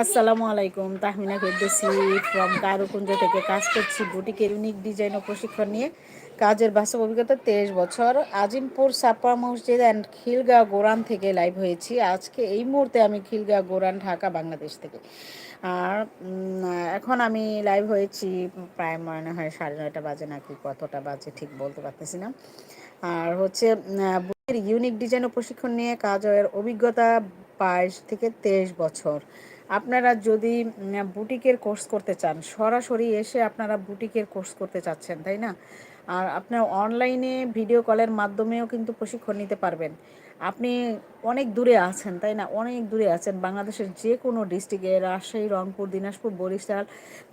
আসসালামু আলাইকুম, তাহমিনা ফেরদৌসি ফ্রম কারুকুঞ্জ থেকে কাজ করছি, বুটিকের ইউনিক ডিজাইন ও প্রশিক্ষণ নিয়ে। কাজের বাস্তব অভিজ্ঞতা তেইশ বছর। আজিমপুর সাপা মসজিদ অ্যান্ড খিলগাঁও গোরান থেকে লাইভ হয়েছি। আজকে এই মুহূর্তে আমি খিলগাঁও গোরান, ঢাকা, বাংলাদেশ থেকে। আর এখন আমি লাইভ হয়েছি প্রায় মনে হয় সাড়ে নয়টা বাজে নাকি, কতটা বাজে ঠিক বলতে পারতেছি না। আর হচ্ছে ইউনিক ডিজাইন ও প্রশিক্ষণ নিয়ে কাজের অভিজ্ঞতা বাইশ থেকে তেইশ বছর। আপনারা যদি বুটিকের কোর্স করতে চান, সরাসরি এসে আপনারা বুটিকের কোর্স করতে চাচ্ছেন, তাই না? আর আপনার অনলাইনে ভিডিও কলের মাধ্যমেও কিন্তু প্রশিক্ষণ নিতে পারবেন। আপনি অনেক দূরে আছেন, তাই না? অনেক দূরে আছেন। বাংলাদেশের যে কোনো ডিস্ট্রিক্টে রাজশাহী, রংপুর, দিনাজপুর, বরিশাল,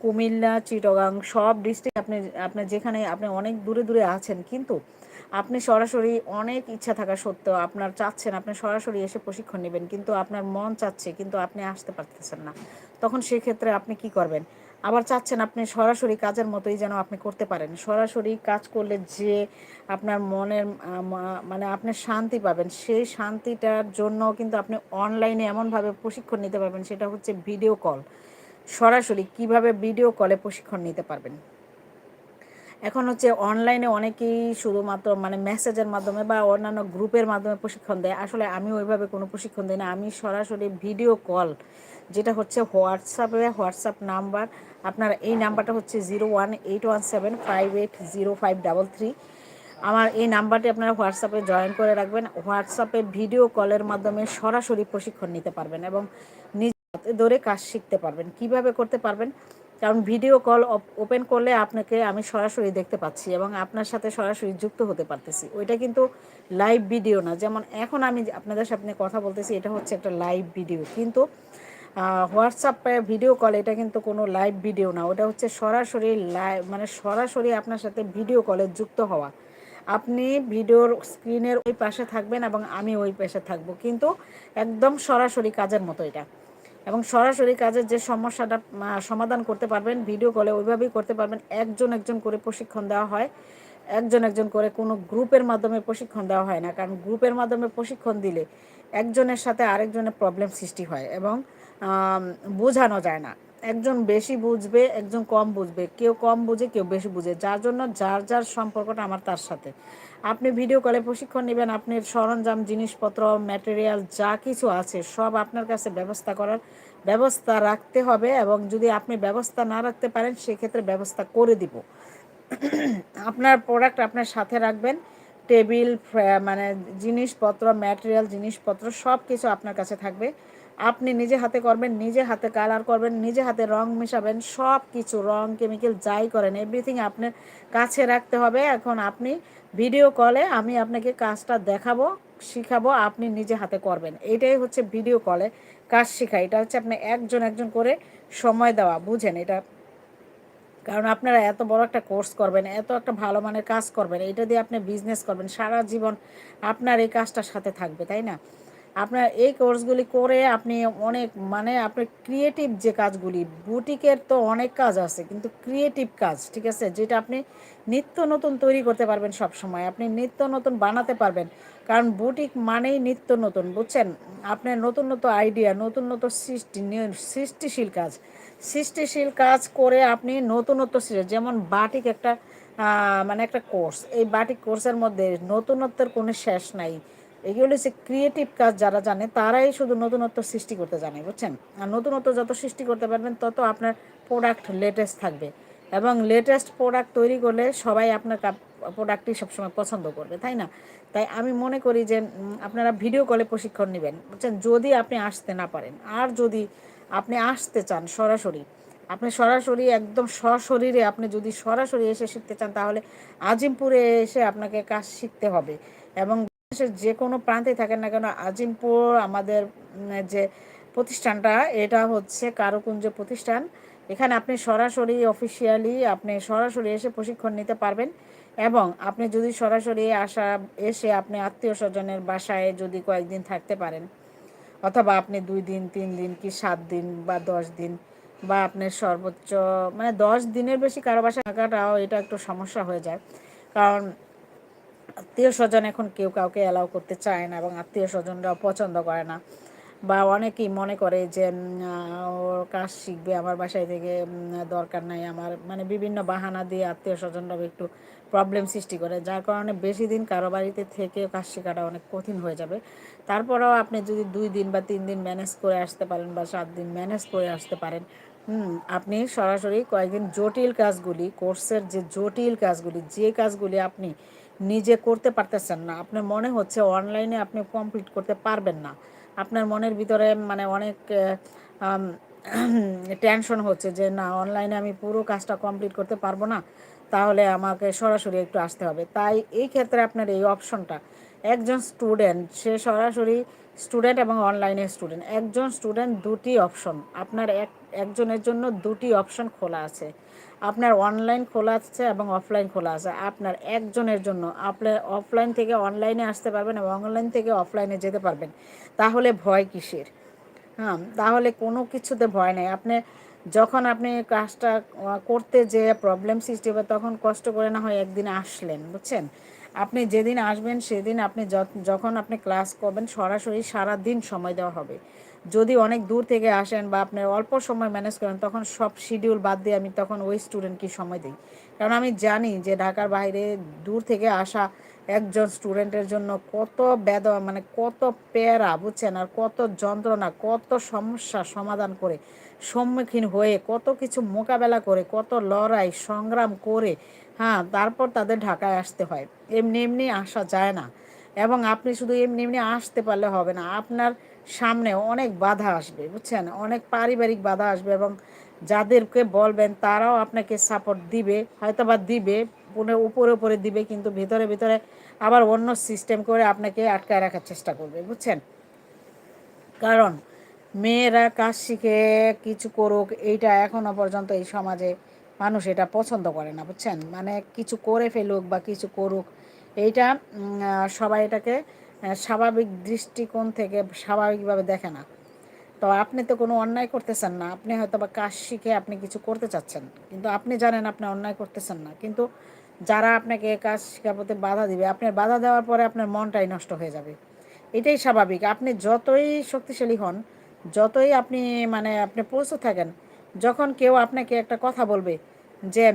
কুমিল্লা, চিটগাং, সব ডিস্ট্রিক্ট আপনি আপনি যেখানে, আপনি অনেক দূরে দূরে আছেন। কিন্তু আপনি সরাসরি অনেক ইচ্ছা থাকা সত্ত্বেও আপনার চাচ্ছেন, আপনি সরাসরি এসে প্রশিক্ষণ নেবেন, কিন্তু আপনার মন চাচ্ছে, কিন্তু আপনি আসতে পারতেছেন না। তখন সেক্ষেত্রে আপনি কি করবেন? আবার চাচ্ছেন আপনি সরাসরি কাজের মতোই যেন আপনি করতে পারেন। সরাসরি কাজ করলে যে আপনার মনের মানে আপনি শান্তি পাবেন, সেই শান্তিটার জন্য কিন্তু আপনি অনলাইনে এমনভাবে প্রশিক্ষণ নিতে পারবেন, সেটা হচ্ছে ভিডিও কল। সরাসরি কীভাবে ভিডিও কলে প্রশিক্ষণ নিতে পারবেন? এখন হচ্ছে অনলাইনে অনেকেই শুধুমাত্র মানে মেসেজের মাধ্যমে বা অন্যান্য গ্রুপের মাধ্যমে প্রশিক্ষণ দেয়। আসলে আমি ওইভাবে কোনো প্রশিক্ষণ দিই না। আমি সরাসরি ভিডিও কল যেটা হচ্ছে হোয়াটসঅ্যাপে হোয়াটসঅ্যাপ নাম্বার আপনার এই নাম্বারটা হচ্ছে zero one eight one seven five eight zero five double three আমার এই নাম্বারটি আপনারা হোয়াটসঅ্যাপে জয়েন করে রাখবেন। হোয়াটসঅ্যাপে ভিডিও কলের মাধ্যমে সরাসরি প্রশিক্ষণ নিতে পারবেন এবং নিজ ধরে কাজ শিখতে পারবেন। কীভাবে করতে পারবেন? কারণ ভিডিও কল ওপেন করলে আপনাকে আমি সরাসরি দেখতে পাচ্ছি এবং আপনার সাথে সরাসরি যুক্ত হতে পারতেছি। ওইটা কিন্তু লাইভ ভিডিও না। যেমন এখন আমি আপনাদের সামনে কথা বলতেছি, এটা হচ্ছে একটা লাইভ ভিডিও কিন্তু হোয়াটসঅ্যাপে ভিডিও কল এটা কিন্তু কোনো লাইভ ভিডিও না। ওটা হচ্ছে সরাসরি লাইভ মানে সরাসরি আপনার সাথে ভিডিও কলে যুক্ত হওয়া। আপনি ভিডিওর স্ক্রিনের ওই পাশে থাকবেন এবং আমি ওই পাশে থাকব। কিন্তু একদম সরাসরি কাজের মতো এটা। এবং সরাসরি কাজের যে সমস্যাটা সমাধান করতে পারবেন ভিডিও কলে ওইভাবেই করতে পারবেন। একজন একজন করে প্রশিক্ষণ দেওয়া হয়। একজন একজন করে কোনো গ্রুপের মাধ্যমে প্রশিক্ষণ দেওয়া হয় না। কারণ গ্রুপের মাধ্যমে প্রশিক্ষণ দিলে একজনের সাথে আরেকজনের প্রবলেম সৃষ্টি হয় এবং বোঝানো যায় না। একজন বেশি বুঝবে, একজন কম বুঝবে। কেউ কম বুঝে, কেউ বেশি বুঝে। যার জন্য যার যার সম্পর্কটা আমার তার সাথে। আপনি ভিডিও কলে প্রশিক্ষণ নেবেন আপনার সরঞ্জাম, জিনিসপত্র ম্যাটেরিয়াল যা কিছু আছে, সব আপনার কাছে ব্যবস্থা করার ব্যবস্থা রাখতে হবে এবং যদি আপনি ব্যবস্থা না রাখতে পারেন, সেক্ষেত্রে ব্যবস্থা করে দিব। আপনার প্রোডাক্ট আপনার সাথে রাখবেন। টেবিল মানে জিনিসপত্র ম্যাটেরিয়াল জিনিসপত্র সব কিছু আপনার কাছে থাকবে। আপনি নিজে হাতে করবেন, নিজে হাতে কালার করবেন, নিজে হাতে রং মেশাবেন সব কিছু রং কেমিক্যাল যাই করেন এভরিথিং আপনার কাছে রাখতে হবে। এখন আপনি ভিডিও কলে আমি আপনাকে কাজটা দেখাবো, শিখাবো, আপনি নিজে হাতে করবেন। এটাই হচ্ছে ভিডিও কলে কাজ শেখা। এটা হচ্ছে আপনি একজন একজন করে সময় দেওয়া, বুঝেন এটা? কারণ আপনারা এত বড় একটা কোর্স করবেন, এত একটা ভালো মানের কাজ করবেন, এটা দিয়ে আপনি বিজনেস করবেন, সারা জীবন আপনার এই কাজটার সাথে থাকবে, তাই না? আপনার এই কোর্সগুলি করে আপনি অনেক মানে আপনার ক্রিয়েটিভ যে কাজগুলি, বুটিকের তো অনেক কাজ আছে, কিন্তু ক্রিয়েটিভ কাজ, ঠিক আছে? যেটা আপনি নিত্য নতুন তৈরি করতে পারবেন সব সময় আপনি নিত্য নতুন বানাতে পারবেন। কারণ বুটিক মানেই নিত্য নতুন, বুঝছেন? আপনার নতুন নতুন আইডিয়া নতুন নতুন সৃষ্টি সৃষ্টিশীল কাজ। সৃষ্টিশীল কাজ করে আপনি নতুনত্ব সৃষ্টি, যেমন বাটিক একটা মানে একটা কোর্স, এই বাটিক কোর্সের মধ্যে নতুনত্বের কোনো শেষ নাই। এগুলো হচ্ছে ক্রিয়েটিভ কাজ যারা জানে, তারাই শুধু নতুনত্ব সৃষ্টি করতে জানে, বুঝছেন? আর নতুনত্ব যত সৃষ্টি করতে পারবেন, তত আপনার প্রোডাক্ট লেটেস্ট থাকবে। এবং লেটেস্ট প্রোডাক্ট তৈরি করলে সবাই আপনার প্রোডাক্টই সবসময় পছন্দ করবে, তাই না? তাই আমি মনে করি যে আপনারা ভিডিও কলে প্রশিক্ষণ নেবেন, বুঝছেন? যদি আপনি আসতে না পারেন, আর যদি আপনি আসতে চান সরাসরি, আপনি সরাসরি একদম সশরীরে, আপনি যদি সরাসরি এসে শিখতে চান, তাহলে আজিমপুরে এসে আপনাকে কাজ শিখতে হবে। এবং দেশের যে কোনো প্রান্তে থাকেন না কেন, আজিমপুর আমাদের যে প্রতিষ্ঠানটা, এটা হচ্ছে কারুকুঞ্জ প্রতিষ্ঠান। এখানে আপনি সরাসরি অফিসিয়ালি আপনি সরাসরি এসে প্রশিক্ষণ নিতে পারবেন এবং আপনি যদি সরাসরি আসা, এসে আপনি আত্মীয় স্বজনের বাসায় যদি কয়েকদিন থাকতে পারেন, অথবা আপনি দুই দিন, তিন দিন কি সাত দিন বা দশ দিন বা আপনার সর্বোচ্চ মানে দশ দিনের বেশি কারও বাসা থাকাটাও এটা একটু সমস্যা হয়ে যায়। কারণ আত্মীয় স্বজন এখন কেউ কাউকে অ্যালাউ করতে চায় না এবং আত্মীয় স্বজনরাও পছন্দ করে না। বা অনেকেই মনে করে যে ওর কাজ শিখবে, আমার বাসায় থেকে দরকার নাই আমার। মানে বিভিন্ন বাহানা দিয়ে আত্মীয় স্বজনরাও একটু প্রবলেম সৃষ্টি করে। যার কারণে বেশি দিন কারও বাড়িতে থেকে কাজ শেখাটা অনেক কঠিন হয়ে যাবে। তারপরেও আপনি যদি দুই দিন বা তিন দিন ম্যানেজ করে আসতে পারেন বা সাত দিন ম্যানেজ করে আসতে পারেন আপনি সরাসরি কয়েকদিন জটিল কাজগুলি কোর্সের যে জটিল কাজগুলি, যে কাজগুলি আপনি নিজে করতে পারতেছেন না। আপনার মনে হচ্ছে অনলাইনে আপনি কমপ্লিট করতে পারবেন না। আপনার মনের ভিতরে মানে অনেক টেনশন হচ্ছে যে, না, অনলাইনে আমি পুরো কাজটা কমপ্লিট করতে পারব না। তাহলে আমাকে সরাসরি একটু আসতে হবে। তাই এই ক্ষেত্রে আপনার এই অপশনটা একজন স্টুডেন্ট সে সরাসরি স্টুডেন্ট এবং অনলাইনে স্টুডেন্ট একজন স্টুডেন্ট দুটি অপশন আপনার এক, একজনের জন্য দুটি অপশন খোলা আছে। আপনার অনলাইন খোলা আছে এবং অফলাইন খোলা আছে। আপনার একজনের জন্য আপনি অফলাইন থেকে অনলাইনে আসতে পারবেন এবং অনলাইন থেকে অফলাইনে যেতে পারবেন। তাহলে ভয় কিসের? হ্যাঁ তাহলে কোনো কিছুতে ভয় নেই। আপনি যখন আপনি কাজটা করতে যে প্রবলেম সৃষ্টি হবে, তখন কষ্ট করে না হয় একদিন আসলেন, বুঝছেন? আপনি যেদিন আসবেন, সেদিন আপনি যখন আপনি ক্লাস করবেন, সরাসরি সারা দিন সময় দেওয়া হবে। যদি অনেক দূর থেকে আসেন বা আপনি অল্প সময় ম্যানেজ করেন, তখন সব শিডিউল বাদ দিয়ে আমি তখন ওই স্টুডেন্টকে সময় দিই। কারণ আমি জানি যে ঢাকার বাইরে দূর থেকে আসা একজন স্টুডেন্টের জন্য কত বেদ মানে কত প্যারা, বুঝছেন? আর কত যন্ত্রণা, কত সমস্যা সমাধান করে, সম্মুখীন হয়ে কত কিছু মোকাবেলা করে, কত লড়াই, সংগ্রাম করে হ্যাঁ তারপর তাদের ঢাকায় আসতে হয়। এমনি এমনি আসা যায় না। এবং আপনি শুধু এমনি এমনি আসতে পারলে হবে না। আপনার সামনে অনেক বাধা আসবে, বুঝছেন? অনেক পারিবারিক বাধা আসবে এবং যাদেরকে বলবেন তারাও আপনাকে সাপোর্ট দিবে হয়তো বা দিবে উপরে উপরে দিবে, কিন্তু ভিতরে ভিতরে আবার অন্য সিস্টেম করে আপনাকে আটকায় রাখার চেষ্টা করবে, বুঝছেন? কারণ মেয়েরা কাজ শিখে কিছু করুক, এইটা এখনও পর্যন্ত এই সমাজে মানুষ এটা পছন্দ করে না, বুঝছেন? মানে কিছু করে ফেলুক বা কিছু করুক, এইটা সবাই এটাকে স্বাভাবিক দৃষ্টিকোণ থেকে স্বাভাবিকভাবে দেখে না। তো আপনি তো কোনো অন্যায় করতেছেন না, আপনি হয়তো বা কাজ শিখে আপনি কিছু করতে চাচ্ছেন, কিন্তু আপনি জানেন আপনি অন্যায় করতেছেন না। কিন্তু যারা আপনাকে এ কাজ শেখার প্রতি বাধা দিবে, আপনার বাধা দেওয়ার পরে আপনার মনটাই নষ্ট হয়ে যাবে। এটাই স্বাভাবিক। আপনি যতই শক্তিশালী হন, যতই আপনি মানে আপনি প্রস্তুত থাকেন, যখন কেউ আপনাকে একটা কথা বলবে যে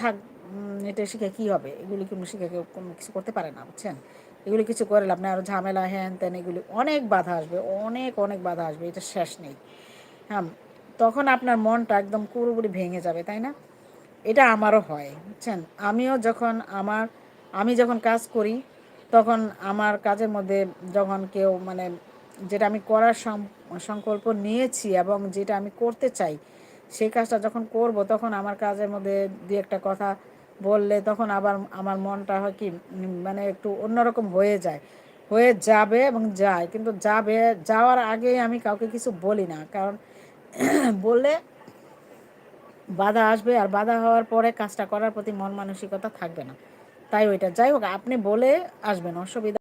থাক এটা শিখে কী হবে? এগুলি কোনো শিখে কেউ কোনো কিছু করতে পারে না? বুঝছেন? এগুলি কিছু করে লাভ নেই আরও ঝামেলা, হ্যান ত্যান এগুলি। অনেক বাধা আসবে, অনেক অনেক বাধা আসবে, এটা শেষ নেই। হ্যাঁ তখন আপনার মনটা একদম পুরোপুরি ভেঙে যাবে, তাই না? এটা আমারও হয়, বুঝছেন? আমিও যখন আমার, আমি যখন কাজ করি, তখন আমার কাজের মধ্যে যখন কেউ মানে যেটা আমি করার সংকল্প নিয়েছি এবং যেটা আমি করতে চাই, সেই কাজটা যখন করব, তখন আমার কাজের মধ্যে দু একটা কথা বললে তখন আবার আমার মনটা হয় কি মানে একটু অন্যরকম হয়ে যায়। হয়ে যাবে এবং যায়, কিন্তু যাবে, যাওয়ার আগে আমি কাউকে কিছু বলি না। কারণ বললে বাধা আসবে আর বাধা হওয়ার পরে কাজটা করার প্রতি মন মানসিকতা থাকবে না। তাই ওইটা। যাই হোক, আপনি বলে আসবেন, অসুবিধা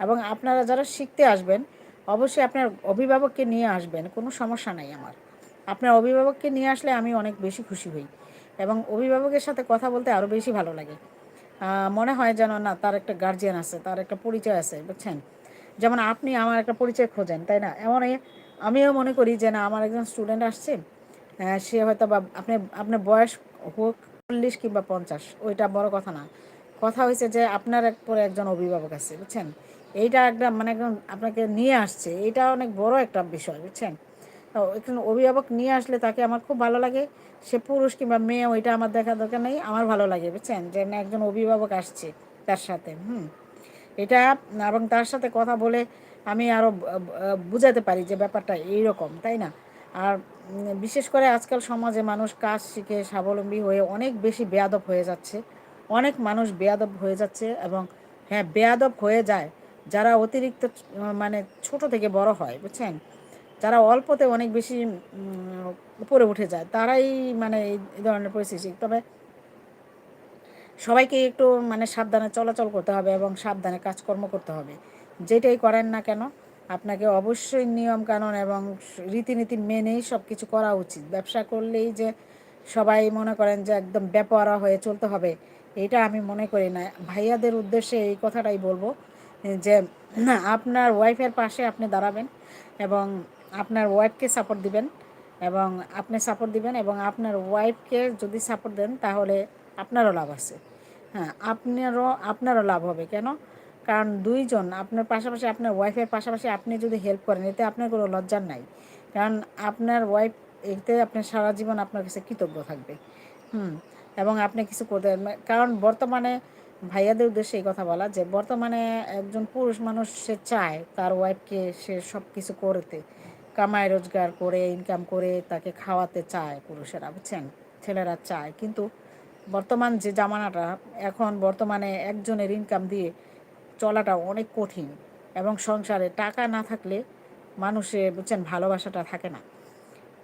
এবং আপনারা যারা শিখতে আসবেন, অবশ্যই আপনার অভিভাবককে নিয়ে আসবেন, কোনো সমস্যা নাই আমার। আপনার অভিভাবককে নিয়ে আসলে আমি অনেক বেশি খুশি হই। এবং অভিভাবকের সাথে কথা বলতে আরও বেশি ভালো লাগে। মনে হয় যেন, না, তার একটা গার্জিয়ান আছে, তার একটা পরিচয় আছে, বুঝছেন? যেমন আপনি আমার একটা পরিচয় খোঁজেন, তাই না? এমনই আমিও মনে করি যে, না, আমার একজন স্টুডেন্ট আসছে সে হয়তো বা, আপনি আপনার বয়স হোক চল্লিশ কিংবা পঞ্চাশ, ওইটা বড় কথা না। কথা হয়েছে যে, আপনার এক পরে একজন অভিভাবক আছে, বুঝছেন? এইটা একটা মানে একদম আপনাকে নিয়ে আসছে এটা অনেক বড় একটা বিষয়, বুঝছেন? একজন অভিভাবক নিয়ে আসলে তাকে আমার খুব ভালো লাগে। সে পুরুষ কিংবা মেয়ে, ওইটা আমার দেখা দরকার নেই, আমার ভালো লাগে, বুঝছেন? যে না, একজন অভিভাবক আসছে তার সাথে, হুম? এটা, এবং তার সাথে কথা বলে আমি আরও বুঝাতে পারি যে ব্যাপারটা এইরকম, তাই না? আর বিশেষ করে আজকাল সমাজে মানুষ কাজ শিখে স্বাবলম্বী হয়ে অনেক বেশি বেয়াদব হয়ে যাচ্ছে। অনেক মানুষ বেয়াদব হয়ে যাচ্ছে এবং হ্যাঁ বেয়াদব হয়ে যায় যারা অতিরিক্ত মানে ছোট থেকে বড় হয়, বুঝছেন? যারা অল্পতে অনেক বেশি উপরে উঠে যায়। তারাই মানে এই ধরনের পরিস্থিতি। তবে সবাইকে একটু মানে সাবধানে চলাচল করতে হবে এবং সাবধানে কাজকর্ম করতে হবে। যেটাই করেন না কেন, আপনাকে অবশ্যই নিয়ম কানুন এবং রীতিনীতি মেনেই সব কিছু করা উচিত। ব্যবসা করলেই যে সবাই মনে করেন যে একদম ব্যাপারা হয়ে চলতে হবে, এটা আমি মনে করি না। ভাইয়াদের উদ্দেশ্যে এই কথাটাই বলব যে, আপনার ওয়াইফের পাশে আপনি দাঁড়াবেন এবং আপনার ওয়াইফকে সাপোর্ট দিবেন এবং আপনি সাপোর্ট দিবেন এবং আপনার ওয়াইফকে যদি সাপোর্ট দেন তাহলে আপনারও লাভ আছে। হ্যাঁ আপনারও আপনারও লাভ হবে। কেন? কারণ দুইজন, আপনার পাশাপাশি আপনার ওয়াইফের পাশাপাশি আপনি যদি হেল্প করেন, এতে আপনার কোনো লজ্জার নাই। কারণ আপনার ওয়াইফ এতে আপনার সারা জীবন আপনার কাছে কৃতজ্ঞ থাকবে। হুম, এবং আপনি কিছু করতে কারণ বর্তমানে ভাইয়াদের উদ্দেশ্যে এই কথা বলা যে, বর্তমানে একজন পুরুষ মানুষ সে চায় তার ওয়াইফকে সে সব কিছু করতে। কামাই রোজগার করে ইনকাম করে তাকে খাওয়াতে চায় পুরুষেরা, বুঝছেন? ছেলেরা চায়। কিন্তু বর্তমান যে জামানাটা, এখন বর্তমানে একজনের ইনকাম দিয়ে চলাটা অনেক কঠিন এবং সংসারে টাকা না থাকলে মানুষের বুঝছেন, ভালোবাসাটা থাকে না।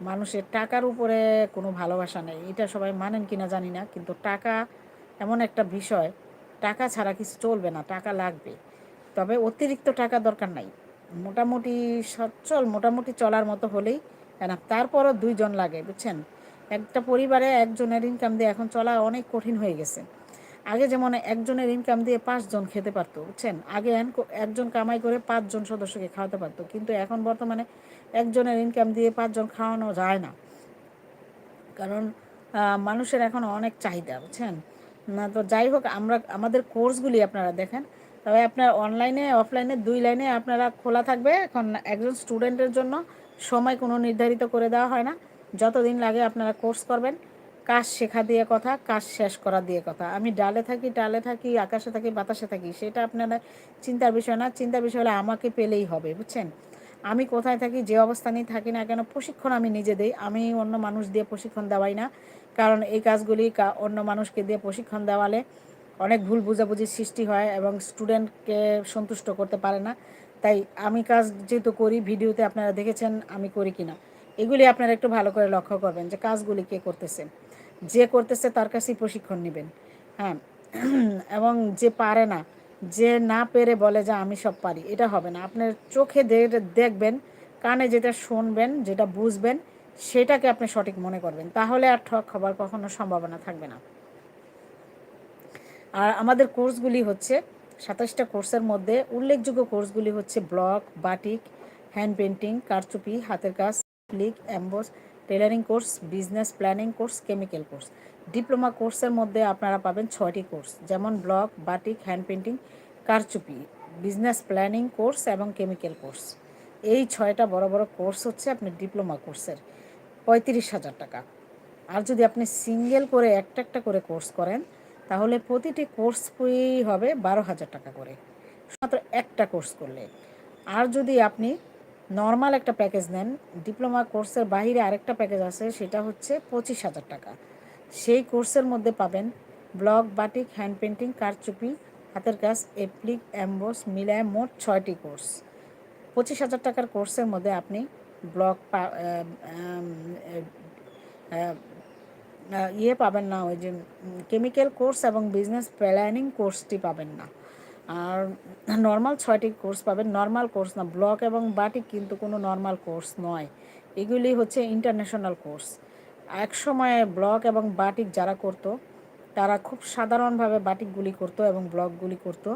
মানুষের টাকার উপরে কোনো ভালোবাসা নেই। এটা সবাই মানেন কি না জানি না, কিন্তু টাকা এমন একটা বিষয়, টাকা ছাড়া কিছু চলবে না, টাকা লাগবে। তবে অতিরিক্ত টাকা দরকার নাই। মোটামুটি সচ্ছল, মোটামুটি চলার মতো হলেই না তারপরও দুইজন লাগে, বুঝছেন? একটা পরিবারে একজনের ইনকাম দিয়ে এখন চলা অনেক কঠিন হয়ে গেছে। আগে যেমন একজনের ইনকাম দিয়ে পাঁচজন খেতে পারতো, বুঝছেন? আগে একজন কামাই করে পাঁচজন সদস্যকে খাওয়াতে পারতো, কিন্তু এখন বর্তমানে একজনের ইনকাম দিয়ে পাঁচজন খাওয়ানো যায় না। কারণ মানুষের এখন অনেক চাহিদা, বুঝছেন? না তো যাই হোক, আমরা আমাদের কোর্সগুলি আপনারা দেখেন। তবে আপনার অনলাইনে অফলাইনে দুই লাইনে আপনারা খোলা থাকবে। এখন একজন স্টুডেন্টের জন্য সময় কোনো নির্ধারিত করে দেওয়া হয় না। যতদিন লাগে আপনারা কোর্স করবেন। কাজ শেখা দিয়ে কথা, কাজ শেষ করা দিয়ে কথা। আমি ডালে থাকি ডালে থাকি, আকাশে থাকি, বাতাসে থাকি, সেটা আপনারা চিন্তার বিষয় না। চিন্তার বিষয় হলে আমাকে পেলেই হবে, বুঝছেন? আমি কোথায় থাকি, যে অবস্থানেই থাকি না কেন, প্রশিক্ষণ আমি নিজে দিই। আমি অন্য মানুষ দিয়ে প্রশিক্ষণ দেওয়াই না। কারণ এই কাজগুলি অন্য মানুষকে দিয়ে প্রশিক্ষণ দেওয়ালে অনেক ভুল বুঝাবুঝির সৃষ্টি হয় এবং স্টুডেন্টকে সন্তুষ্ট করতে পারে না। তাই আমি কাজ যেহেতু করি, ভিডিওতে আপনারা দেখেছেন আমি করি কিনা। এগুলি আপনারা একটু ভালো করে লক্ষ্য করবেন যে কাজগুলি কে করতেছে। যে করতেছে তার কাছেই প্রশিক্ষণ নেবেন। হ্যাঁ এবং যে পারে না, যে না পেরে বলে যে আমি সব পারি, এটা হবে না। আপনার চোখে দেখবেন, কানে যেটা শুনবেন, যেটা বুঝবেন, সেটাকে আপনি সঠিক মনে করবেন। তাহলে আর ঠক হবার কখনো সম্ভাবনা থাকবে না। আর আমাদের কোর্সগুলি হচ্ছে সাতাশটা কোর্সের মধ্যে উল্লেখযোগ্য কোর্সগুলি হচ্ছে ব্লক, বাটিক, হ্যান্ড পেন্টিং কারচুপি, হাতের কাজ click emboss tailoring course, business planning course, chemical course. Diploma কোর্সের মধ্যে আপনারা পাবেন ছয়টি কোর্স, যেমন ব্লক, বাটিক, হ্যান্ড পেন্টিং কারচুপি, বিজনেস প্ল্যানিং কোর্স এবং কেমিক্যাল কোর্স। এই ছয়টা বড় বড় কোর্স হচ্ছে আপনার ডিপ্লোমা কোর্সের, পঁয়ত্রিশ হাজার টাকা। আর যদি আপনি সিঙ্গেল করে একটা একটা করে কোর্স করেন তাহলে প্রতিটি কোর্স ফি হবে বারো হাজার টাকা করে। শুধুমাত্র একটা কোর্স করলে। আর যদি আপনি নর্মাল একটা প্যাকেজ নেন, ডিপ্লোমা কোর্সের বাহিরে আরেকটা প্যাকেজ আছে, সেটা হচ্ছে পঁচিশ হাজার টাকা। সেই কোর্সের মধ্যে পাবেন ব্লক বাটিক, হ্যান্ড পেন্টিং কারচুপি, হাতের কাজ, এপ্লিক অ্যাম্বোস মিলায় মোট ছয়টি কোর্স। পঁচিশ হাজার টাকার কোর্সের মধ্যে আপনি ব্লক ইয়ে পাবেন না, ওই যে কেমিক্যাল কোর্স এবং বিজনেস প্ল্যানিং কোর্সটি পাবেন না। আর নর্মাল ছয়টি কোর্স পাবেন নর্মাল কোর্স না ব্লক এবং বাটিক কিন্তু কোনো নর্মাল কোর্স নয়। এগুলি হচ্ছে ইন্টারন্যাশনাল কোর্স এক সময়ে ব্লক এবং বাটিক যারা করত, তারা খুব সাধারণভাবে বাটিকগুলি করত এবং ব্লকগুলি করত।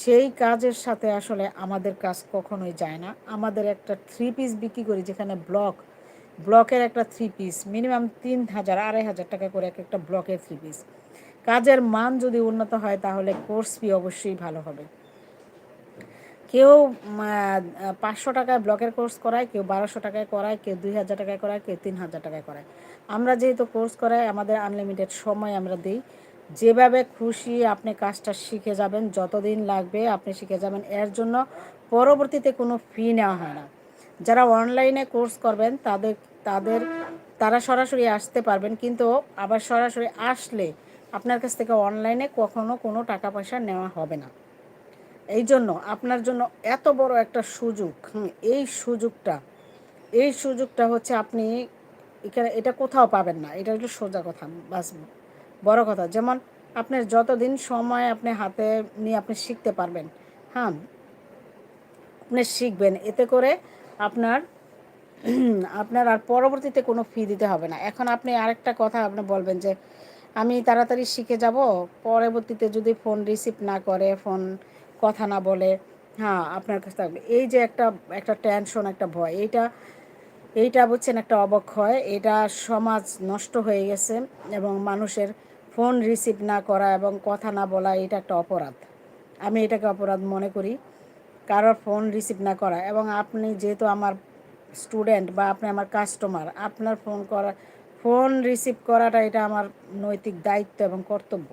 সেই কাজের সাথে আসলে আমাদের কাজ কখনোই যায় না। আমাদের একটা থ্রি পিস বিক্রি করি, যেখানে ব্লক ব্লকের একটা থ্রি পিস মিনিমাম তিন হাজার, আড়াই হাজার টাকা করে এক একটা ব্লকের থ্রি পিস কাজের মান যদি উন্নত হয়, তাহলে কোর্স ফি অবশ্যই ভালো হবে। কেউ পাঁচশো টাকায় ব্লকের কোর্স করায়, কেউ বারোশো টাকায় করায়, কেউ দুই হাজার টাকায় করায়, কেউ তিন হাজার টাকায় করায়। আমরা যেহেতু কোর্স করাই, আমাদের আনলিমিটেড সময় আমরা দিই। যেভাবে খুশি আপনি কাজটা শিখে যাবেন, যতদিন লাগবে আপনি শিখে যাবেন। এর জন্য পরবর্তীতে কোনো ফি নেওয়া হয় না। যারা অনলাইনে কোর্স করবেন, তাদের তাদের, তারা সরাসরি আসতে পারবেন, কিন্তু আবার সরাসরি আসলে আপনার কাছ থেকে অনলাইনে কখনো কোনো টাকা পয়সা নেওয়া হবে না। এই জন্য আপনার জন্য এত বড় একটা সুযোগ এই সুযোগটা এই সুযোগটা হচ্ছে আপনি এখানে, এটা কোথাও পাবেন না, এটা একটু সোজা কথা, বাস, বড় কথা। যেমন আপনার যতদিন সময় আপনি হাতে নিয়ে আপনি শিখতে পারবেন হ্যাঁ আপনি শিখবেন, এতে করে আপনার আপনার আর পরবর্তীতে কোনো ফি দিতে হবে না। এখন আপনি আরেকটা কথা আপনি বলবেন যে, আমি তাড়াতাড়ি শিখে যাব, পরবর্তীতে যদি ফোন রিসিভ না করে ফোন কথা না বলে হ্যাঁ আপনার কাছে থাকবে। এই যে একটা একটা টেনশন একটা ভয়, এইটা এইটা বুঝছেন একটা অবক্ষয়, এটা সমাজ নষ্ট হয়ে গেছে এবং মানুষের ফোন রিসিভ না করা এবং কথা না বলা, এটা একটা অপরাধ। আমি এটাকে অপরাধ মনে করি। কারোর ফোন রিসিভ না করা এবং আপনি যেহেতু আমার স্টুডেন্ট বা আপনি আমার কাস্টমার, আপনার ফোন করা, ফোন রিসিভ করাটা এটা আমার নৈতিক দায়িত্ব এবং কর্তব্য।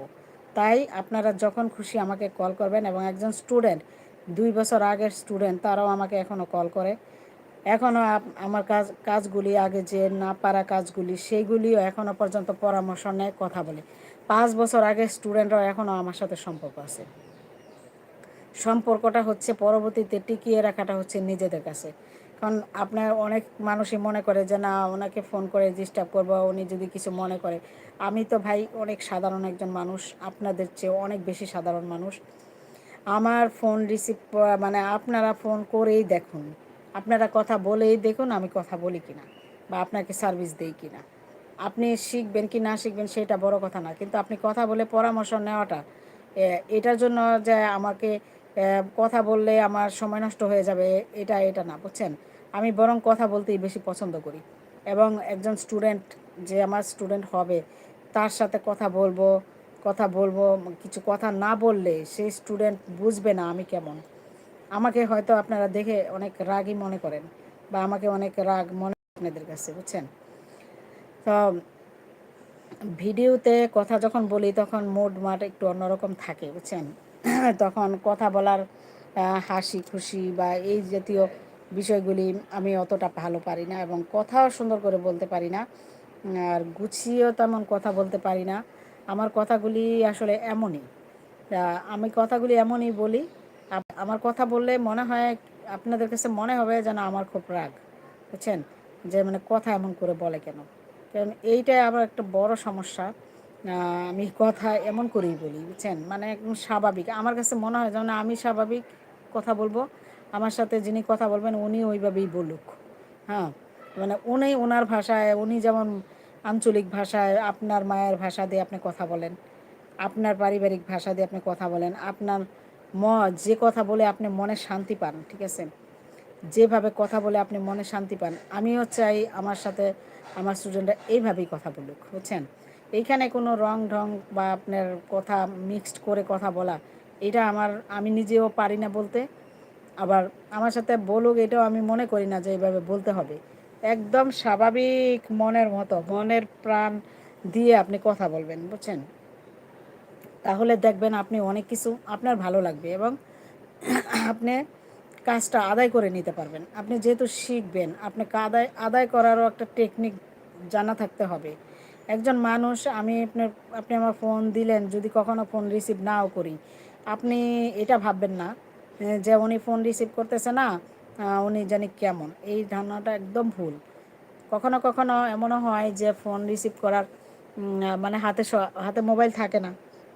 তাই আপনারা যখন খুশি আমাকে কল করবেন এবং একজন স্টুডেন্ট, দুই বছর আগের স্টুডেন্ট, তারাও আমাকে এখনও কল করে। এখনও আমার কাজ, কাজগুলি আগে যে না পারা কাজগুলি, সেইগুলিও এখনও পর্যন্ত পরামর্শ নেয়, কথা বলে। পাঁচ বছর আগের স্টুডেন্টরাও এখনও আমার সাথে সম্পর্ক আছে। সম্পর্কটা হচ্ছে পরবর্তীতে টিকিয়ে রাখাটা হচ্ছে নিজেদের কাছে। কারণ আপনার অনেক মানুষই মনে করে যে, না, ওনাকে ফোন করে ডিস্টার্ব করব, উনি যদি কিছু মনে করে। আমি তো ভাই অনেক সাধারণ একজন মানুষ, আপনাদের চেয়ে অনেক বেশি সাধারণ মানুষ। আমার ফোন রিসিভ মানে আপনারা ফোন করেই দেখুন। আপনারা কথা বলেই দেখুন আমি কথা বলি কিনা বা আপনাকে সার্ভিস দেই কিনা। আপনি শিখবেন কি না শিখবেন সেটা বড় কথা না, কিন্তু আপনি কথা বলে পরামর্শ নেওয়াটা এটার জন্য যে আমাকে কথা বললে আমার সময় নষ্ট হয়ে যাবে, এটা এটা না, বুঝছেন? আমি বরং কথা বলতেই বেশি পছন্দ করি। এবং একজন স্টুডেন্ট যে আমার স্টুডেন্ট হবে, তার সাথে কথা বলব কথা বলব, কিছু কথা না বললে সেই স্টুডেন্ট বুঝবে না আমি কেমন। আমাকে হয়তো আপনারা দেখে অনেক রাগই মনে করেন, বা আমাকে অনেক রাগ মনে আপনাদের কাছে, বুঝছেন? তো, ভিডিওতে কথা যখন বলি তখন মুড মাঠ একটু অন্যরকম থাকে, বুঝছেন? তখন কথা বলার হাসি খুশি বা এই জাতীয় বিষয়গুলি আমি অতটা ভালো পারি না এবং কথাও সুন্দর করে বলতে পারি না, আর গুছিয়েও তেমন কথা বলতে পারি না। আমার কথাগুলি আসলে এমনই। আমি কথাগুলি এমনই বলি আমার কথা বললে মনে হয় আপনাদের কাছে মনে হবে যেন আমার খুব রাগ, বুঝছেন? যে মানে কথা এমন করে বলে কেন? কারণ এইটাই আমার একটা বড় সমস্যা। আমি কথা এমন করেই বলি, বুঝছেন? মানে একদম স্বাভাবিক। আমার কাছে মনে হয় যেন আমি স্বাভাবিক কথা বলব। আমার সাথে যিনি কথা বলবেন, উনি ওইভাবেই বলুক। হ্যাঁ? মানে উনি ওনার ভাষায়, উনি যেমন আঞ্চলিক ভাষায়, আপনার মায়ের ভাষা দিয়ে আপনি কথা বলেন, আপনার পারিবারিক ভাষা দিয়ে আপনি কথা বলেন, আপনার ম যে কথা বলে আপনি মনে শান্তি পান, ঠিক আছে? যেভাবে কথা বলে আপনি মনে শান্তি পান, আমিও চাই আমার সাথে আমার স্টুডেন্টরা এইভাবেই কথা বলুক, বুঝছেন? এইখানে কোনো রং ঢং বা আপনার কথা মিক্সড করে কথা বলা, এটা আমার, আমি নিজেও পারি না বলতে। আবার আমার সাথে বলুক এটাও আমি মনে করি না যে এইভাবে বলতে হবে। একদম স্বাভাবিক মনের মতো, মনের প্রাণ দিয়ে আপনি কথা বলবেন, বুঝছেন? তাহলে দেখবেন আপনি অনেক কিছু আপনার ভালো লাগবে এবং আপনি কাজটা আদায় করে নিতে পারবেন। আপনি যেহেতু শিখবেন, আপনাকে আদায় আদায় করারও একটা টেকনিক জানা থাকতে হবে। একজন মানুষ, আমি আপনার, আপনি আমার ফোন দিলেন, যদি কখনো ফোন রিসিভ নাও করি। আপনি এটা ভাববেন না যে উনি ফোন রিসিভ করতেছে না উনি জানি কেমন। এই ধারণাটা একদম ভুল। কখনো কখনো এমনও হয় যে ফোন রিসিভ করার মানে হাতে হাতে মোবাইল থাকে না।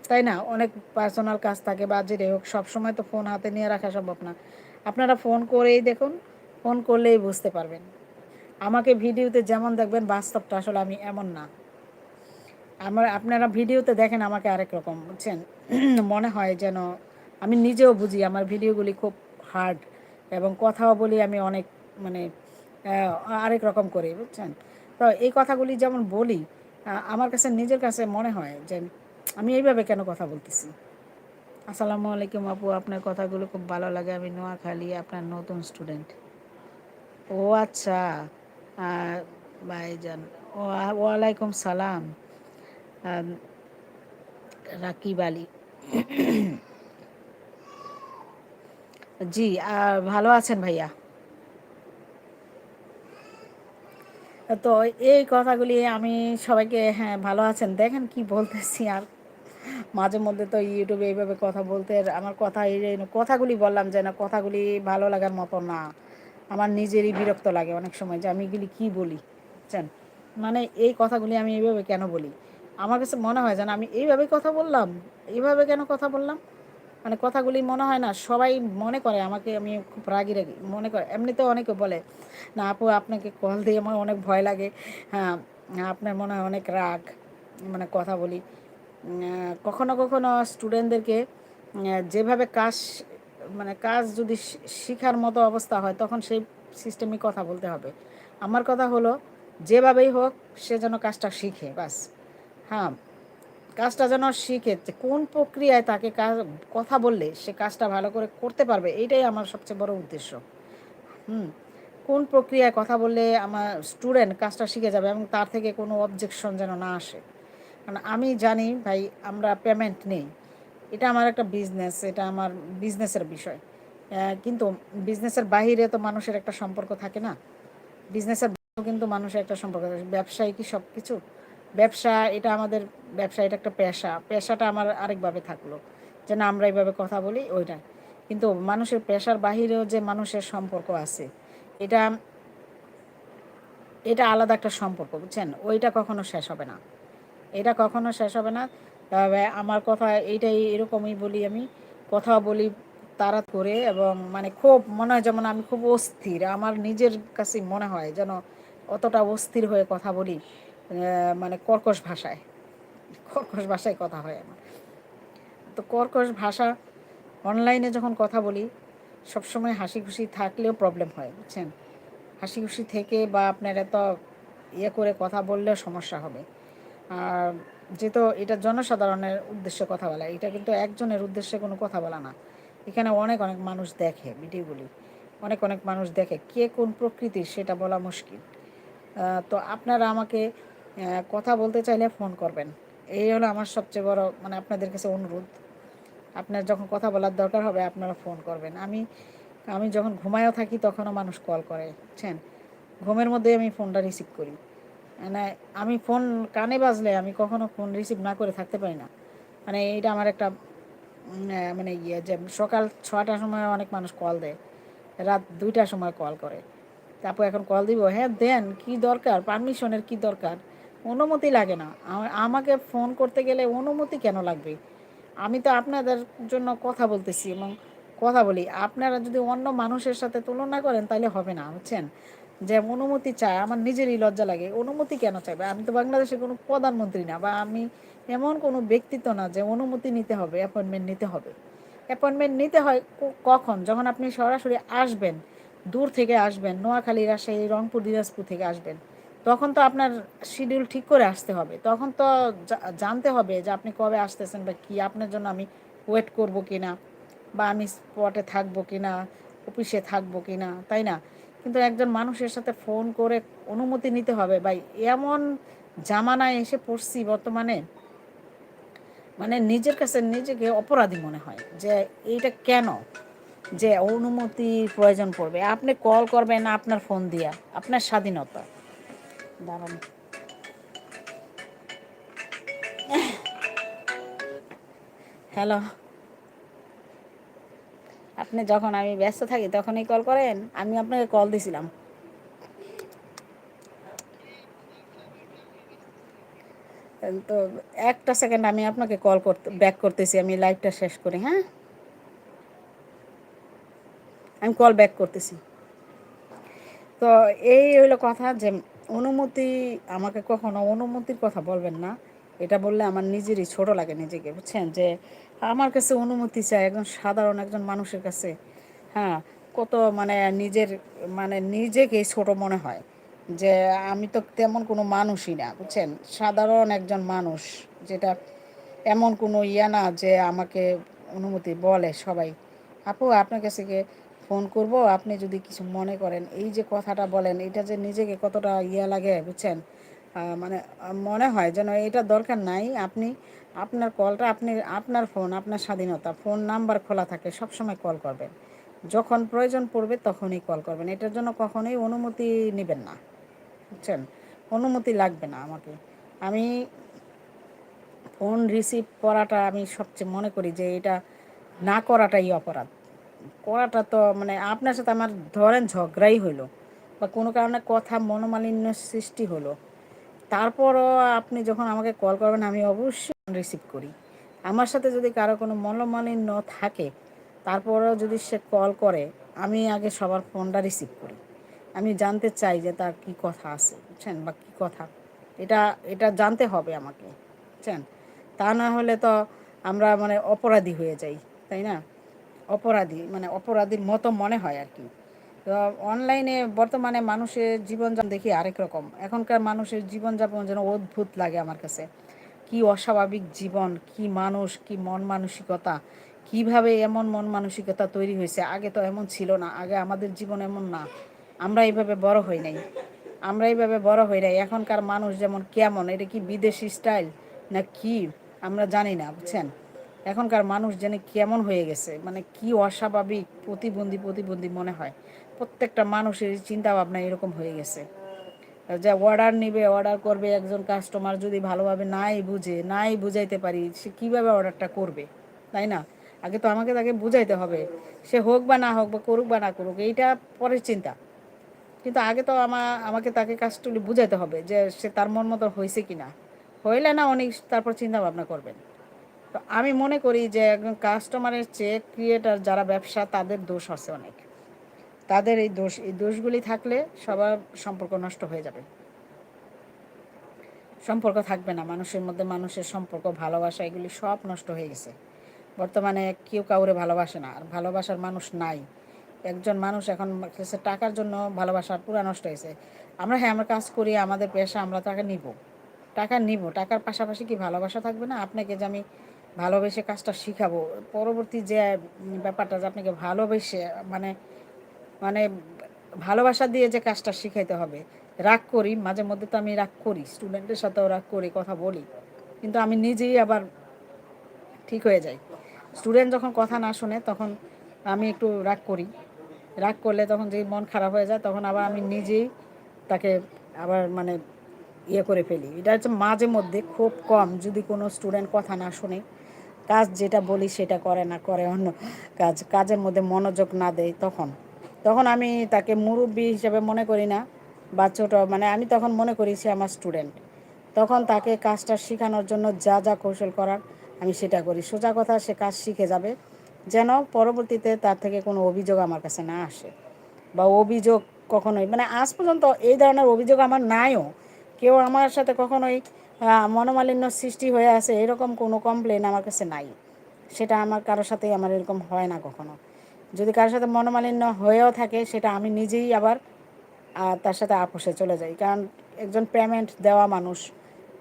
তাই না? অনেক পার্সোনাল কাজ থাকে, বা যেটা হোক, সবসময় তো ফোন হাতে নিয়ে রাখা সম্ভব না। আপনারা ফোন করেই দেখুন, ফোন করলেই বুঝতে পারবেন। আমাকে ভিডিওতে যেমন দেখবেন, বাস্তবটা আসলে আমি এমন না। আমার, আপনারা ভিডিওতে দেখেন আমাকে আরেক রকম, বুঝছেন? মনে হয় যেন আমি নিজেও বুঝি, আমার ভিডিওগুলি খুব হার্ড এবং কথাও বলি আমি অনেক মানে আরেক রকম করি, বুঝছেন? তো এই কথাগুলি যেমন বলি আমার কাছে, নিজের কাছে মনে হয় যে আমি এইভাবে কেন কথা বলতেছি? আসসালামু আলাইকুম আপু, আপনার কথাগুলো খুব ভালো লাগে। আমি নোয়াখালী, আপনার নতুন স্টুডেন্ট ও আচ্ছা ভাইজান ওয়ালাইকুম সালাম। রাকিব আলী। জি আর ভালো আছেন ভাইয়া? তো এই কথাগুলি আমি সবাইকে হ্যাঁ ভালো আছেন। দেখেন কি বলতেছি আর মাঝে মধ্যে তো ইউটিউবে এইভাবে কথা বলতে আমার কথা কথাগুলি বললাম যে না, কথাগুলি ভালো লাগার মতো না। আমার নিজেরই বিরক্ত লাগে অনেক সময় যে আমি এগুলি কী বলি? বুঝছেন? মানে এই কথাগুলি আমি এইভাবে কেন বলি? আমার কাছে মনে হয় যেন আমি এইভাবে কথা বললাম, এইভাবে কেন কথা বললাম? মানে কথাগুলি মনে হয় না, সবাই মনে করে আমাকে, আমি খুব রাগি রাগি মনে করে। এমনিতে অনেকে বলে, না আপু, আপনাকে কল দিয়ে আমার অনেক ভয় লাগে। হ্যাঁ আপনার মনে হয় অনেক রাগ মানে কথা বলি। কখনো কখনো স্টুডেন্টদেরকে যেভাবে কাজ মানে কাজ যদি শিখার মতো অবস্থা হয়, তখন সেই সিস্টেমে কথা বলতে হবে। আমার কথা হলো, যেভাবেই হোক, সে যেন কাজটা শিখে বাস হ্যাঁ কাজটা যেন শিখে কোন প্রক্রিয়ায় তাকে কাজ কথা বললে সে কাজটা ভালো করে করতে পারবে, এইটাই আমার সবচেয়ে বড় উদ্দেশ্য। হুম, কোন প্রক্রিয়ায় কথা বললে আমার স্টুডেন্ট কাজটা শিখে যাবে এবং তার থেকে কোনো অবজেকশন যেন না আসে। কারণ আমি জানি ভাই, আমরা পেমেন্ট নেই। এটা আমার একটা বিজনেস এটা আমার বিজনেসের বিষয়। কিন্তু বিজনেসের বাইরে তো মানুষের একটা সম্পর্ক থাকে না। বিজনেসের কিন্তু মানুষের একটা সম্পর্ক থাকে। ব্যবসায় কি সব কিছু ব্যবসা, এটা আমাদের ব্যবসা, এটা একটা পেশা। পেশাটা আমার আরেকভাবে থাকল যে, না, আমরা এইভাবে কথা বলি, ওইটা। কিন্তু মানুষের পেশার বাহিরেও যে মানুষের সম্পর্ক আছে, এটা এটা আলাদা একটা সম্পর্ক, বুঝছেন? ওইটা কখনো শেষ হবে না। এটা কখনো শেষ হবে না। তবে আমার কথা এইটাই, এরকমই বলি আমি কথা বলি তাড়া করে এবং মানে খুব, মনে হয় যেমন আমি খুব অস্থির। আমার নিজের কাছে মনে হয় যেন অতটা অস্থির হয়ে কথা বলি। মানে কর্কশ ভাষায়। কর্কশ ভাষায় কথা হয় আমার। তো কর্কশ ভাষা অনলাইনে যখন কথা বলি, সবসময় হাসি খুশি থাকলেও প্রবলেম হয়, বুঝছেন? হাসি খুশি থেকে বা আপনারা তো ইয়ে করে কথা বললেও সমস্যা হবে। আর যেহেতু এটা জনসাধারণের উদ্দেশ্যে কথা বলা, এটা কিন্তু একজনের উদ্দেশ্যে কোনো কথা বলা না। এখানে অনেক অনেক মানুষ দেখে ভিডিওগুলি। অনেক অনেক মানুষ দেখে কে কোন প্রকৃতির সেটা বলা মুশকিল। তো আপনারা আমাকে কথা বলতে চাইলে ফোন করবেন। এই হলো আমার সবচেয়ে বড় মানে আপনাদের কাছে অনুরোধ। আপনার যখন কথা বলার দরকার হবে, আপনারা ফোন করবেন। আমি আমি যখন ঘুমায়ও থাকি, তখনও মানুষ কল করে, বুঝছেন? ঘুমের মধ্যে আমি ফোনটা রিসিভ করি। মানে আমি ফোন কানে বাজলে আমি কখনো ফোন রিসিভ না করে থাকতে পারি না। মানে এটা আমার একটা মানে ইয়ে যে সকাল ছটার সময় অনেক মানুষ কল দেয়, রাত দুইটার সময় কল করে। তারপর এখন কল দিব হ্যাঁ দেন, কি দরকার? পারমিশনের কি দরকার? অনুমতি লাগে না। আমাকে ফোন করতে গেলে অনুমতি কেন লাগবে? আমি তো আপনাদের জন্য কথা বলতেছি এবং কথা বলি। আপনারা যদি অন্য মানুষের সাথে তুলনা করেন তাহলে হবে না, বুঝছেন? যে অনুমতি চায়, আমার নিজেরই লজ্জা লাগে। অনুমতি কেন চাইবে? আমি তো বাংলাদেশের কোনো প্রধানমন্ত্রী না বা আমি এমন কোনো ব্যক্তিত্ব না যে অনুমতি নিতে হবে অ্যাপয়েন্টমেন্ট নিতে হবে। অ্যাপয়েন্টমেন্ট নিতে হয় কখন? যখন আপনি সরাসরি আসবেন, দূর থেকে আসবেন নোয়াখালী রাজশাহী রংপুর, দিনাজপুর থেকে আসবেন। তখন তো আপনার শিডিউল ঠিক করে আসতে হবে। তখন তো জানতে হবে যে আপনি কবে আসতেছেন বা কি, আপনার জন্য আমি ওয়েট করব কি না বা আমি স্পটে থাকব কি না অফিসে থাকব কি না তাই না? কিন্তু একজন মানুষের সাথে ফোন করে অনুমতি নিতে হবে। ভাই, এমন জামানায় এসে পড়ছি বর্তমানে মানে নিজের কাছে নিজেকে অপরাধী মনে হয় যে এইটা কেন? যে অনুমতির প্রয়োজন পড়বে। আপনি কল করবেন আপনার ফোন দিয়া, আপনার স্বাধীনতা। দাঁড়ান। হ্যালো আপনি যখন আমি ব্যস্ত থাকি, তখনই কল করেন? আমি আপনাকে কল দিছিলাম। তো একটা সেকেন্ড আমি আপনাকে কল করতে ব্যাক করতেছি, আমি লাইভটা শেষ করি হ্যাঁ? আমি কল ব্যাক করতেছি। তো এই হইল কথা যে অনুমতি আমাকে কখনো অনুমতির কথা বলবেন না। এটা বললে আমার নিজেরই ছোট লাগে নিজেকে, বুঝছেন? যে আমার কাছে অনুমতি চাই একজন সাধারণ একজন মানুষের কাছে। হ্যাঁ কত মানে নিজের মানে নিজেকে ছোট মনে হয়। যে আমি তো তেমন কোনো মানুষই না, বুঝছেন? সাধারণ একজন মানুষ, যেটা এমন কোনো ইয়া না যে আমাকে অনুমতি বলে সবাই। আপু, আপনার কাছে গিয়ে ফোন করব, আপনি যদি কিছু মনে করেন, এই যে কথাটা বলেন, এটা যে নিজেকে কতটা ইয়া লাগে, বুঝছেন? মানে মনে হয় যেন এটা দরকার নাই। আপনি, আপনার কলটা, আপনি, আপনার ফোন, আপনার স্বাধীনতা, ফোন নাম্বার খোলা থাকে সব সময় কল করবেন। যখন প্রয়োজন পড়বে, তখনই কল করবেন। এটার জন্য কখনোই অনুমতি নেবেন না, বুঝছেন? অনুমতি লাগবে না আমাকে। আমি ফোন রিসিভ করাটা আমি সবচেয়ে মনে করি যে এটা না করাটাই অপরাধ। করাটা তো মানে আপনার সাথে আমার ধরেন ঝগড়াই হলো বা কোনো কারণে কথা মনোমালিন্য সৃষ্টি হলো। তারপরও আপনি যখন আমাকে কল করবেন, আমি অবশ্যই রিসিভ করি। আমার সাথে যদি কারও কোনো মনোমালিন্য থাকে, তারপরেও যদি সে কল করে, আমি আগে সবার ফোনটা রিসিভ করি। আমি জানতে চাই যে তার কি কথা আছে, বুঝছেন? বা কি কথা? এটা এটা জানতে হবে আমাকে, বুঝছেন? তা না হলে তো আমরা মানে অপরাধী হয়ে যাই, তাই না? অপরাধী মানে অপরাধীর মতো মনে হয় আর কি। তো অনলাইনে বর্তমানে মানুষের জীবনযাপন দেখি আরেক রকম। এখনকার মানুষের জীবনযাপন যেন অদ্ভুত লাগে আমার কাছে। কি অস্বাভাবিক জীবন, কি মানুষ, কি মন মানসিকতা, কীভাবে এমন মন মানসিকতা তৈরি হয়েছে? আগে তো এমন ছিল না, আগে আমাদের জীবন এমন না। আমরা এইভাবে বড় হই নাই। আমরা এইভাবে বড় হই নাই। এখনকার মানুষ যেমন কেমন, এটা কি বিদেশি স্টাইল? না কি? আমরা জানি না, বুঝছেন? এখনকার মানুষ যেন কেমন হয়ে গেছে মানে কি অস্বাভাবিক প্রতিবন্ধী প্রতিবন্ধী মনে হয়। প্রত্যেকটা মানুষের চিন্তা ভাবনা এরকম হয়ে গেছে। যে অর্ডার নিবে অর্ডার করবে একজন কাস্টমার যদি ভালোভাবে নাই বুঝে, নাই বুঝাইতে পারি, সে কীভাবে অর্ডারটা করবে, তাই না? আগে তো আমাকে তাকে বুঝাইতে হবে, সে হোক বা না হোক বা করুক বা না করুক, এইটা পরের চিন্তা। কিন্তু আগে তো আমা, আমাকে তাকে কাজটুলি বুঝাইতে হবে যে সে তার মন মতো হয়েছে কি না হইলে না অনেক তারপর চিন্তা ভাবনা করবেন। তো আমি মনে করি যে একজন কাস্টমারের চেয়ে ক্রিয়েটার যারা ব্যবসা, তাদের দোষ আছে অনেক। তাদের এই দোষ, এই দোষগুলি থাকলে সবার সম্পর্ক নষ্ট হয়ে যাবে। সম্পর্ক থাকবে না, মানুষের মধ্যে মানুষের সম্পর্ক, ভালোবাসা, এগুলি সব নষ্ট হয়ে গেছে। বর্তমানে কেউ কাউরে ভালোবাসে না, আর ভালোবাসার মানুষ নাই। একজন মানুষ এখন টাকার জন্য ভালোবাসা পুরা নষ্ট হয়েছে। আমরা হ্যাঁ আমরা কাজ করি, আমাদের পেশা, আমরা টাকা নিব। টাকা নিব, টাকার পাশাপাশি কি ভালোবাসা থাকবে না? আপনাকে যে আমি ভালোবেসে কাজটা শিখাবো। পরবর্তী যে ব্যাপারটা যে আপনাকে ভালোবেসে মানে মানে ভালোবাসা দিয়ে যে কাজটা শিখাইতে হবে, রাগ করি, মাঝে মধ্যে তো আমি রাগ করি স্টুডেন্টের সাথেও রাগ করি, কথা বলি, কিন্তু আমি নিজেই আবার ঠিক হয়ে যাই। স্টুডেন্ট যখন কথা না শোনে তখন আমি একটু রাগ করি। রাগ করলে তখন যে মন খারাপ হয়ে যায়, তখন আবার আমি নিজেই তাকে আবার মানে ইয়ে করে ফেলি। এটা হচ্ছে মাঝে মধ্যে খুব কম যদি কোনো স্টুডেন্ট কথা না শোনে কাজ যেটা বলি সেটা করে না, করে অন্য কাজ। কাজের মধ্যে মনোযোগ না দেয় তখন। তখন আমি তাকে মুরব্বী হিসেবে মনে করি না, বা ছোটো মানে আমি তখন মনে করি সে আমার স্টুডেন্ট। তখন তাকে কাজটা শেখানোর জন্য যা যা কৌশল করার আমি সেটা করি। সোজা কথা, সে কাজ শিখে যাবে, যেন পরবর্তীতে তার থেকে কোনো অভিযোগ আমার কাছে না আসে, বা অভিযোগ কখনোই মানে আজ পর্যন্ত এই ধরনের অভিযোগ আমার নাইও। কেউ আমার সাথে কখনোই মনোমালিন্য সৃষ্টি হয়ে আছে, এরকম কোনো কমপ্লেন আমার কাছে নাই। সেটা আমার কারোর সাথেই আমার এরকম হয় না কখনো। যদি কারোর সাথে মনোমালিন্য হয়েও থাকে, সেটা আমি নিজেই আবার তার সাথে আপোষে চলে যাই। কারণ একজন পেমেন্ট দেওয়া মানুষ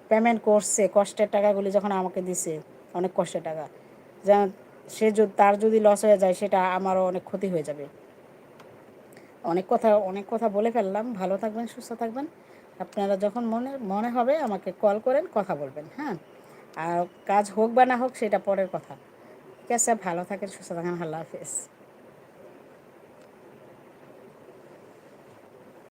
পেমেন্ট করছে, কষ্টের টাকাগুলি যখন আমাকে দিছে, অনেক কষ্টের টাকা। যেন সে যদি তার যদি লস হয়ে যায়, সেটা আমারও অনেক ক্ষতি হয়ে যাবে। অনেক কথা অনেক কথা বলে ফেললাম। ভালো থাকবেন, সুস্থ থাকবেন। আপনারা যখন মনে মনে হবে আমাকে কল করেন, কথা বলবেন হ্যাঁ? আর কাজ হোক বা না হোক, সেটা পরের কথা। ঠিক আছে, ভালো থাকেন, সুস্থ থাকেন, আল্লাহ হাফেজ।